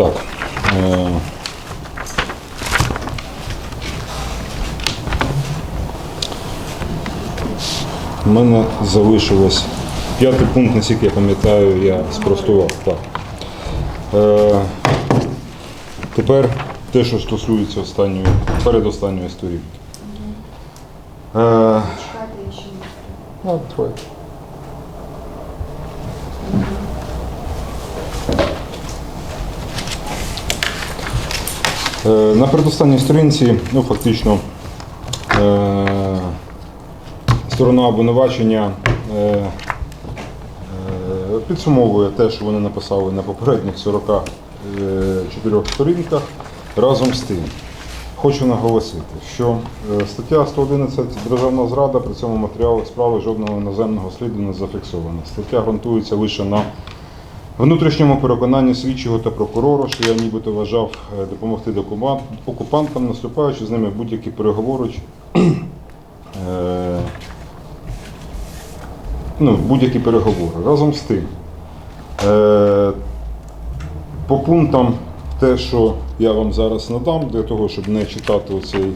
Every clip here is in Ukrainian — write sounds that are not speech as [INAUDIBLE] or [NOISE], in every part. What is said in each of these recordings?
Так. Е, У мене залишилось п'ятий пункт, наскільки я пам'ятаю, я спростував. Так. Е, тепер те, що стосується останньої, передостанньої сторінки. Е, Чекайте, я ще не а, давай. Е, На передостанній сторінці, ну фактично, е, сторона обвинувачення е, е, підсумовує те, що вони написали на попередніх 44 сторінках. Разом з тим, хочу наголосити, що е, стаття 111 Державна зрада при цьому матеріалах справи жодного іноземного сліду не зафіксована. Стаття ґрунтується лише на внутрішньому переконанні слідчого та прокурора, що я нібито вважав е, допомогти окупантам, наступаючи з ними будь-які переговори. [CLEARS THROAT] е, Ну, будь-які переговори. Разом з тим, е, по пунктам те, що я вам зараз надам, для того, щоб не читати оцей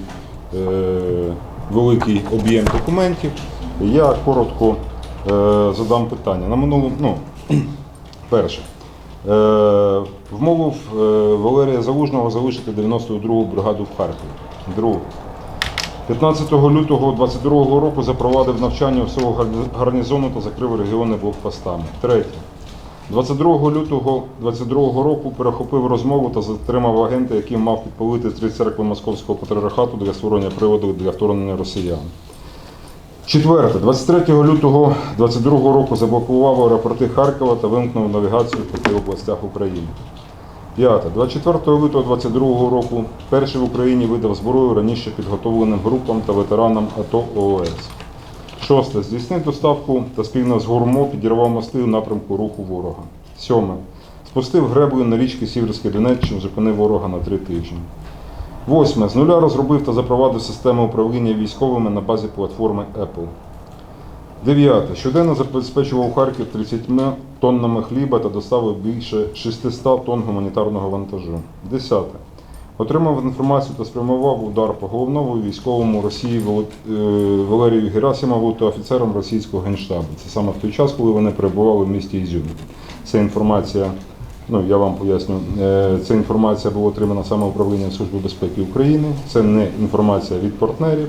великий об'єм документів, я коротко задам питання. На минулому, ну, Перше. Е, вмовив е, Валерія Залужного залишити 92-гу бригаду в Харкові. Друге. 15 лютого 22 року запровадив навчання всього гарнізону та закрив регіони блокпостами. Третє. 22 лютого 22 року перехопив розмову та затримав агента, який мав підпалити три церкви Московського патріархату для створення приводу для вторгнення росіян. Четверте, 23 лютого 22 року заблокував аеропорти Харкова та вимкнув навігацію в п'яти областях України. П'яте, 24 лютого 22 року перший в Україні видав зброю раніше підготовленим групам та ветеранам АТО ООС. Шосте, здійснив доставку та спільно з ГУРМО підірвав мости у напрямку руху ворога. Сьоме, спустив греблю на річки Сіверський Донець, чим зупинив ворога на три тижні. Восьме. З нуля розробив та запровадив систему управління військовими на базі платформи Apple. Дев'яте. Щоденно забезпечував Харків 30 тоннами хліба та доставив більше 600 тонн гуманітарного вантажу. Десяте. Отримав інформацію та спрямував удар по головному військовому Росії е, Валерію Герасимову та офіцерам російського генштабу. Це саме в той час, коли вони перебували в місті Ізюм. Це інформація, ну я вам поясню, е, ця інформація була отримана саме управлінням Служби безпеки України. Це не інформація від партнерів.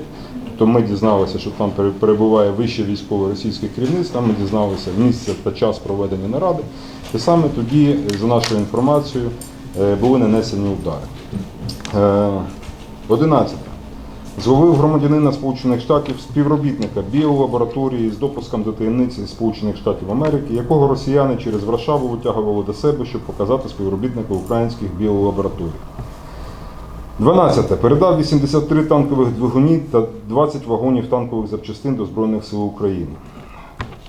Тобто ми дізналися, що там перебуває вище військове російське керівництво. Ми дізналися місце та час проведення наради. І саме тоді, е, за нашою інформацією, е, були нанесені удари. Е, 11. Зловив громадянина Сполучених Штатів співробітника біолабораторії з допуском до таємниці Сполучених Штатів Америки, якого росіяни через Варшаву витягували до себе, щоб показати співробітника українських біолабораторій. 12. Передав 83 танкових двигуні та 20 вагонів танкових запчастин до Збройних сил України.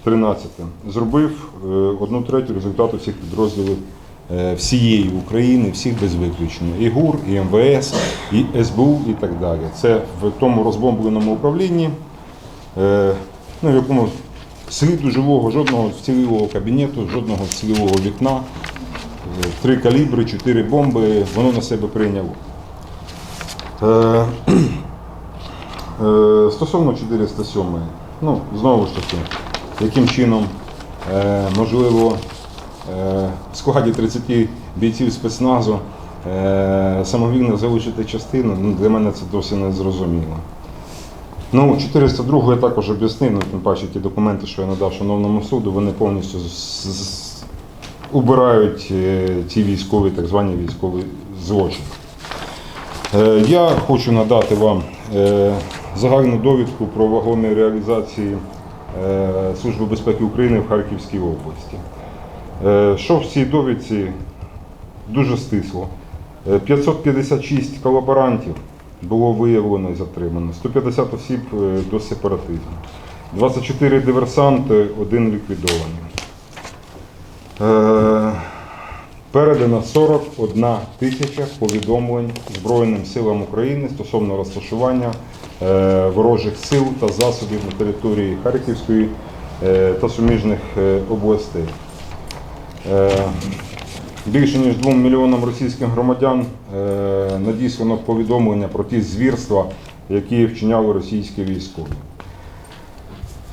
13. Зробив е, одну третю результату всіх підрозділів всієї України, всіх без виключення. І ГУР, і МВС, і СБУ і так далі. Це в тому розбомбленому управлінні, е, ну, в якому сліду живого, жодного вцілілого кабінету, жодного вцілілого вікна, е, три калібри, чотири бомби, воно на себе прийняло. Е, [CLEARS THROAT] е, Стосовно 407, ну, знову ж таки, яким чином е, можливо е, в складі 30 бійців спецназу е, самовільно залишити частину, ну, для мене це досі не зрозуміло. Ну, 402 я також об'яснив, ну, тим паче ті документи, що я надав шановному суду, вони повністю убирають е, ті військові, так звані військові злочини. Е, Я хочу надати вам е, загальну довідку про вагомі реалізації е, Служби безпеки України в Харківській області. Е, Що в цій довідці дуже стисло. Е, 556 колаборантів було виявлено і затримано, 150 осіб е, до сепаратизму, 24 диверсанти, один ліквідований. Е, передано 41 тисяча повідомлень Збройним силам України стосовно розташування е, ворожих сил та засобів на території Харківської е, та суміжних е, областей. Е, Більше ніж 2 мільйонам російських громадян е, надіслано повідомлення про ті звірства, які вчиняли російські військові.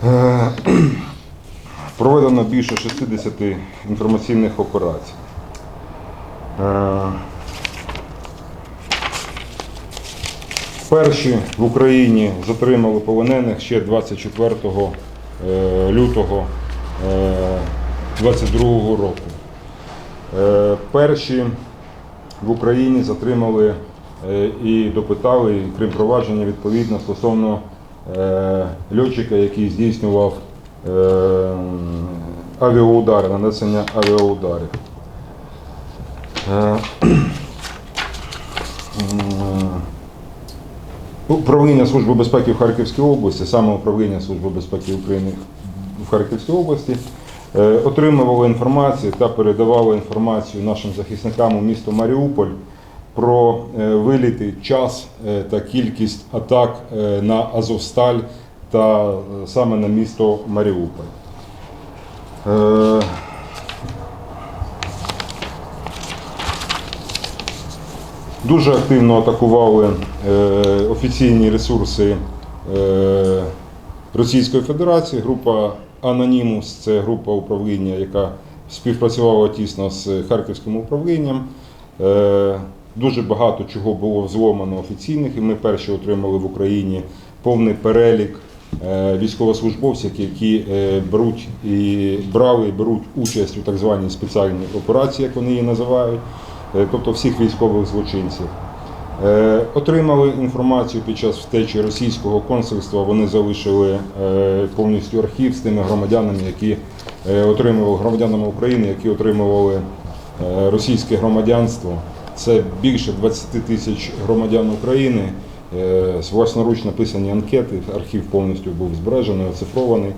Е, Проведено більше 60 інформаційних операцій. Перші в Україні затримали полонених ще 24 е, лютого 22 року. Е, Перші в Україні затримали е, і допитали, крім провадження відповідно стосовно е, льотчика, який здійснював авіаудари, нанесення авіаударів. [CLEARS THROAT] Управління Служби безпеки в Харківській області, саме управління Служби безпеки України в Харківській області, е, отримувало інформацію та передавало інформацію нашим захисникам у місто Маріуполь про е, виліти, час е, та кількість атак на Азовсталь та саме на місто Маріуполь. Дуже активно атакували офіційні ресурси Російської Федерації. Група Анонімус це група управління, яка співпрацювала тісно з Харківським управлінням. Е, дуже багато чого було взломано офіційних, і ми перші отримали в Україні повний перелік е, військовослужбовців, які е, беруть і брали і беруть участь у так званій спеціальній операції, як вони її називають тобто всіх військових злочинців. Е, Отримали інформацію під час втечі російського консульства. Вони залишили е, повністю архів з тими громадянами, які е, отримували громадянами України, які отримували російське громадянство. Це більше 20 тисяч громадян України. Власноруч написані анкети. Архів повністю був збережений, оцифрований.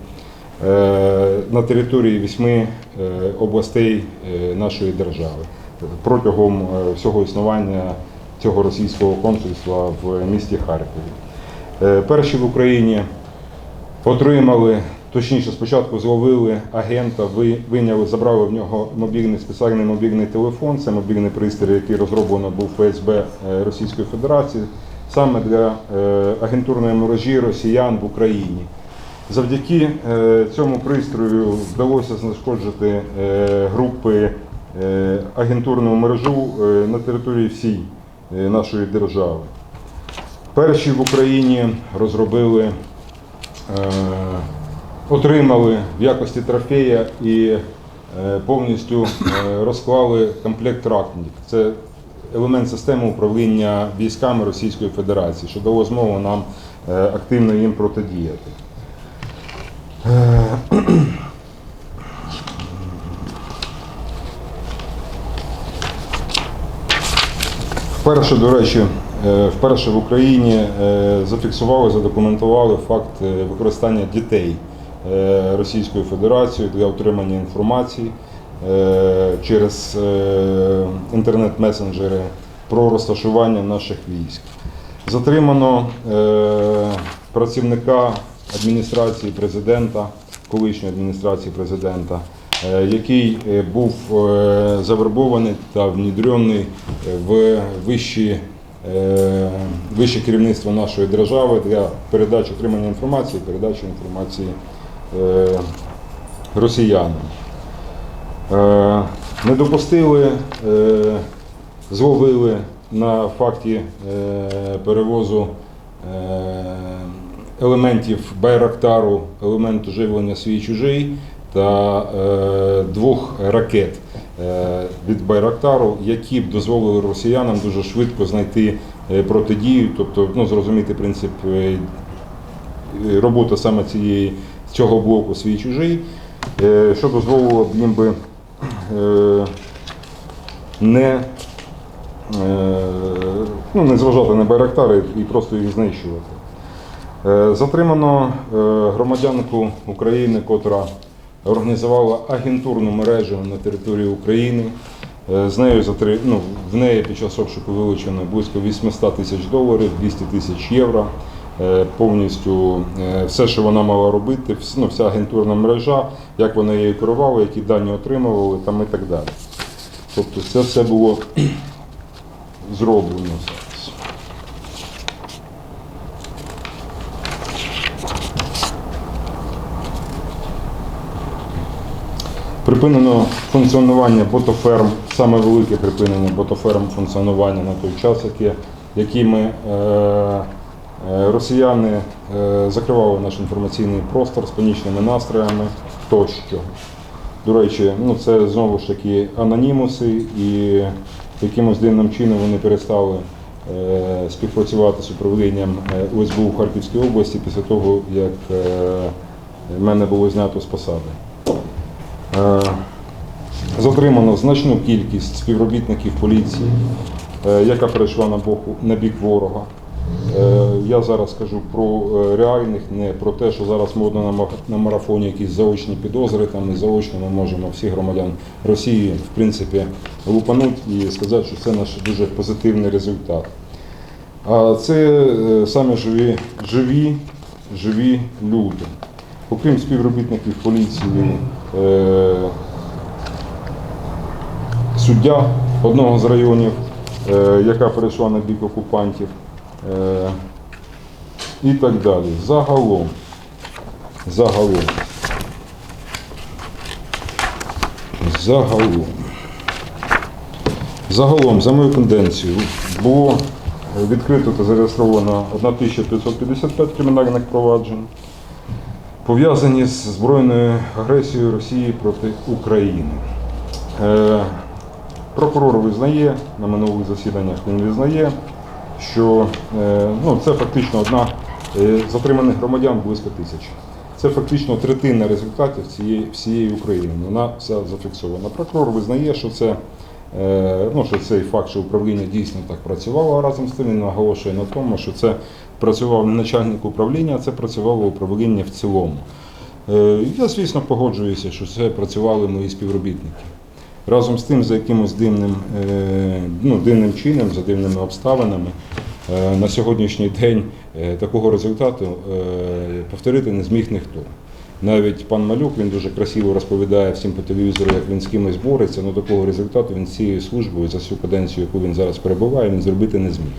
На території вісьми областей нашої держави протягом всього існування цього російського консульства в місті Харкові. Е, Перші в Україні отримали, точніше, спочатку зловили агента, ви- вийняли, забрали в нього мобільний спеціальний мобільний телефон. Це мобільний пристрій, який розроблено був ФСБ е, Російської Федерації, саме для е, агентурної мережі росіян в Україні. Завдяки цьому пристрою вдалося знешкоджити групи агентурну мережу на території всій нашої держави. Перші в Україні розробили, е, отримали в якості трофея і е, повністю е, розклали комплект «Рахнік». Це елемент системи управління військами Російської Федерації, що дало змогу нам е, активно їм протидіяти. Вперше, до речі, е, вперше в Україні е, зафіксували, задокументували факт е, використання дітей Російською Федерацією для отримання інформації через інтернет-месенджери про розташування наших військ. Затримано працівника адміністрації президента, колишньої адміністрації президента, який е, був е, завербований та внедрений в вищі, е, вище керівництво нашої держави для передачі отримання інформації, передачі інформації е, росіянам. Е, Не допустили, е, зловили на факті е, перевозу е, елементів Байрактару, елементу живлення свій чужий та е, двох ракет е, від Байрактару, які б дозволили росіянам дуже швидко знайти е, протидію, тобто ну, зрозуміти принцип роботи саме цієї, цього блоку свій чужий, що дозволило б їм би не, ну, не зважати на байрактари і просто їх знищувати. Затримано громадянку України, котра організувала агентурну мережу на території України, Е, З нею затри... ну, в неї під час обшуку вилучено близько 800 тисяч доларів, 200 тисяч євро. Е, Повністю е, все, що вона мала робити, ну, вся агентурна мережа, як вона її керувала, які дані отримували там і так далі. Тобто це все було [CLEARS THROAT] зроблено зараз. Припинено функціонування ботоферм, саме велике припинення ботоферм функціонування на той час, яке, якими е, е, росіяни е, закривали наш інформаційний простор з панічними настроями тощо. До речі, ну це знову ж таки анонімуси, і якимось дивним чином вони перестали е, співпрацювати з управлінням УСБУ в Харківській області після того, як е, мене було знято з посади. Е, Затримано значну кількість співробітників поліції, е, яка перейшла на, боку, на бік ворога. Е, Я зараз кажу про реальних, не про те, що зараз модно на марафоні якісь заочні підозри, там і заочно ми можемо всіх громадян Росії в принципі лупануть і сказати, що це наш дуже позитивний результат. А це саме живі, живі, живі люди. Окрім співробітників поліції, суддя одного з районів, е, яка перейшла на бік окупантів, е, і так далі. Загалом, загалом, загалом, загалом, за мою тенденцію, було відкрито та зареєстровано 1555 кримінальних проваджень пов'язані з збройною агресією Росії проти України. Е, Прокурор визнає, на минулих засіданнях він визнає, що е, ну, це фактично одна е, затриманих громадян близько тисячі. Це фактично третина результатів цієї всієї України. Вона вся зафіксована. Прокурор визнає, що це. Ну, що цей факт, що управління дійсно так працювало разом з тим, він наголошує на тому, що це працював не начальник управління, а це працювало управління в цілому. Е, Я, звісно, погоджуюся, що це працювали мої співробітники. Разом з тим, за якимось дивним, е, ну, дивним чином, за дивними обставинами, е, на сьогоднішній день такого результату повторити не зміг ніхто. Навіть пан Малюк він дуже красиво розповідає всім по телевізору, як він з кимось бореться, але такого результату він цією службою за всю каденцію, яку він зараз перебуває, він зробити не зміг.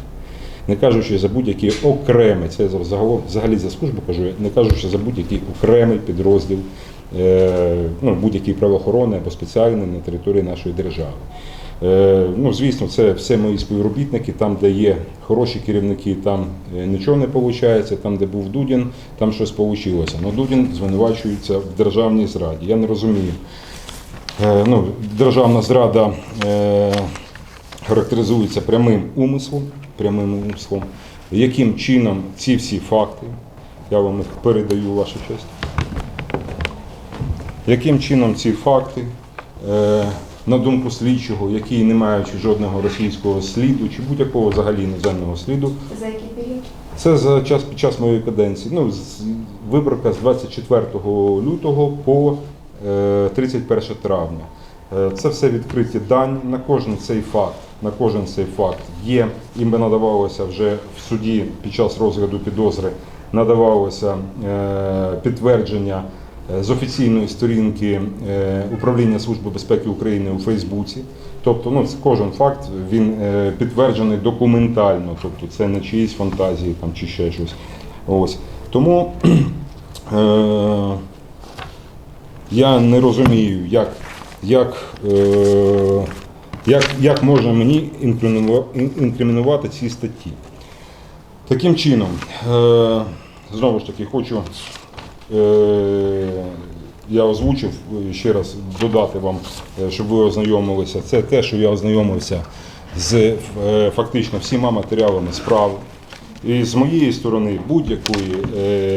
Не кажучи за будь-який окремий, це загалом взагалі за службу кажу, не кажучи за будь-який окремий підрозділ е, ну, будь-який правоохоронний або спеціальний на території нашої держави. Е, Ну, звісно, це все мої співробітники. Там, де є хороші керівники, там е, нічого не виходить. Там, де був Дудін, там щось вийшло. Але Дудін звинувачується в державній зраді. Я не розумію. Ну, державна зрада характеризується прямим умислом, прямим умислом. Яким чином ці всі факти, я вам їх передаю, ваша честь яким чином ці факти, е, на думку слідчого, який не маючи жодного російського сліду чи будь-якого взагалі іноземного сліду, За який період? це за час під час моєї каденції. Ну, з- виборка з 24 лютого по е, 31 травня. Е, Це все відкриті дані на кожен цей факт. На кожен цей факт є. Їм би надавалося вже в суді під час розгляду підозри надавалося е, підтвердження е, з офіційної сторінки е, управління Служби безпеки України у Фейсбуці. Тобто, ну це кожен факт він підтверджений документально, тобто це не чиїсь фантазії там чи ще щось. Ось тому я не розумію, як, як, е, як, як можна мені інкримінува- інкримінувати ці статті. Таким чином, е, знову ж таки, хочу, е, я озвучив е, ще раз додати вам, е, щоб ви ознайомилися. Це те, що я ознайомився з е, фактично всіма матеріалами справи. І з моєї сторони будь-якої е,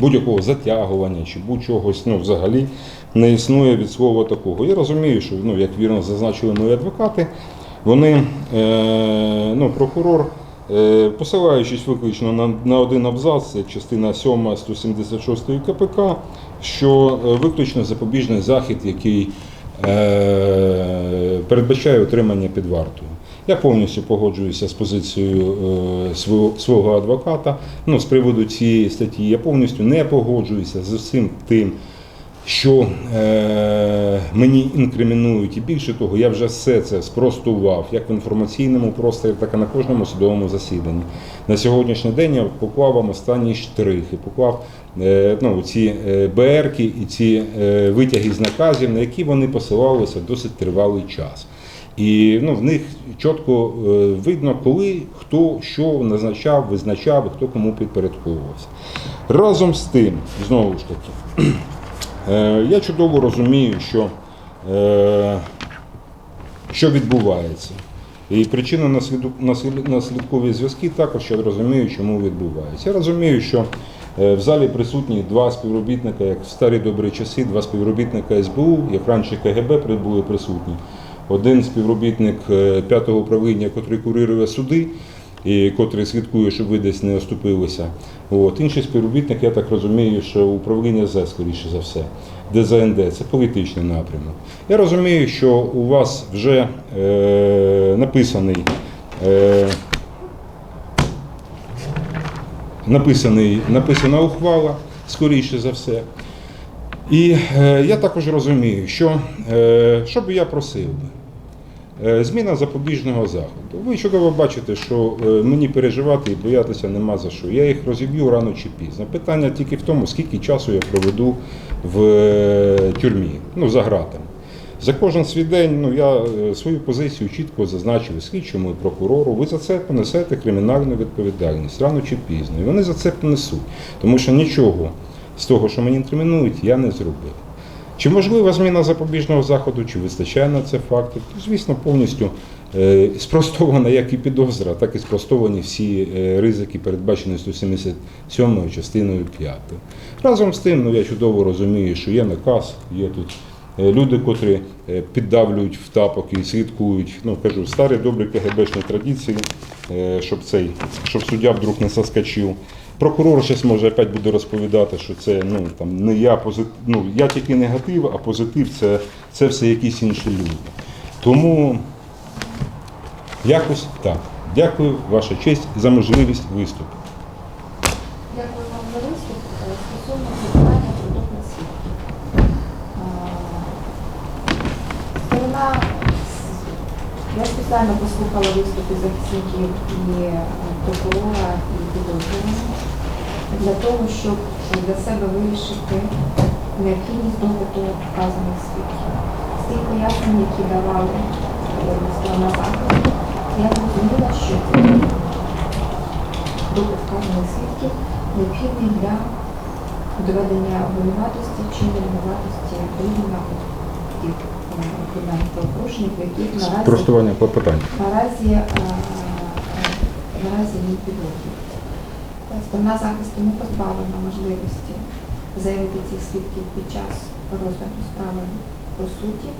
будь-якого затягування чи будь-чогось ну, взагалі не існує від слова такого. Я розумію, що ну, як вірно зазначили мої адвокати, вони, е, ну, прокурор, е, посилаючись виключно на, на один абзац, це частина 7 176 КПК, що е, виключно запобіжний захід, який е, передбачає отримання під вартою. Я повністю погоджуюся з позицією е, свого, адвоката. Ну, з приводу цієї статті я повністю не погоджуюся з усім тим, що е, мені інкримінують, і більше того, я вже все це спростував як в інформаційному просторі, так і на кожному судовому засіданні. На сьогоднішній день я поклав вам останні штрихи, поклав е, ну, ці е, БРки і ці витяги з наказів, на які вони посилалися досить тривалий час. І ну, в них чітко е, видно, коли хто що назначав, визначав, і хто кому підпорядковувався. Разом з тим, знову ж таки, [CLEARS THROAT] Е, Я чудово розумію, що, е, що відбувається. І причинно наслідкові зв'язки також я розумію, чому відбувається. Я розумію, що в залі присутні два співробітника, як в старі добрі часи, два співробітника СБУ, як раніше КГБ були присутні. Один співробітник е, п'ятого управління, який курирує суди, і котрий слідкує, щоб ви десь не оступилися. От. Інший співробітник, я так розумію, що управління ЗЕ, скоріше за все, ДЗНД, це політичний напрямок. Я розумію, що у вас вже е, написаний. Е, Написаний, написана ухвала, скоріше за все. І е, я також розумію, що е, що би я просив би. Е, Зміна запобіжного заходу. Ви чудово бачите, що мені переживати і боятися нема за що. Я їх розіб'ю рано чи пізно. Питання тільки в тому, скільки часу я проведу в тюрмі, ну за ґратами. За кожен свій день ну, я свою позицію чітко зазначив слідчому і прокурору. Ви за це понесете кримінальну відповідальність рано чи пізно. І вони за це понесуть. Тому що нічого з того, що мені інкримінують, я не зробив. Чи можлива зміна запобіжного заходу, чи вистачає на це фактів? То, звісно, повністю е, спростована як і підозра, так і спростовані всі е, ризики, передбачені 177 частиною 5. Разом з тим, ну я чудово розумію, що є наказ, є тут е, люди, котрі піддавлюють в тапок і слідкують. Ну кажу, старі добрі КГБшні традиції, щоб цей, щоб суддя вдруг не соскочив. Прокурор зараз може опять буде розповідати, що це ну там не я позитив, ну я тільки негатив, а позитив це, це все якісь інші люди. Тому якось так. Дякую, ваша честь, за можливість виступу. Дякую вам за виступ. Е, Стосовно запитання про допит свідків. Е, Сторона, я спеціально послухала виступи захисників і е, прокурора, і підозрюваного для того, щоб для себе вирішити необхідність допиту вказаних свідків. З тих пояснень, які давали е, сторона захисту, я зрозуміла, що допит вказаних свідків необхідний для доведення винуватості чи невинуватості тих е, кримінальних правопорушень, в яких наразі, Спростування клопотань. наразі, е, е, наразі він підозрює. Сторона захисту не позбавлена можливості заявити цих свідків під час розгляду справи по суті.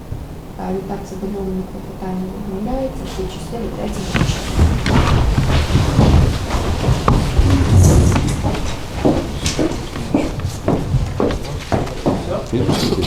А Відтак задоволені клопотання відмовляється в цій частині третій. Будь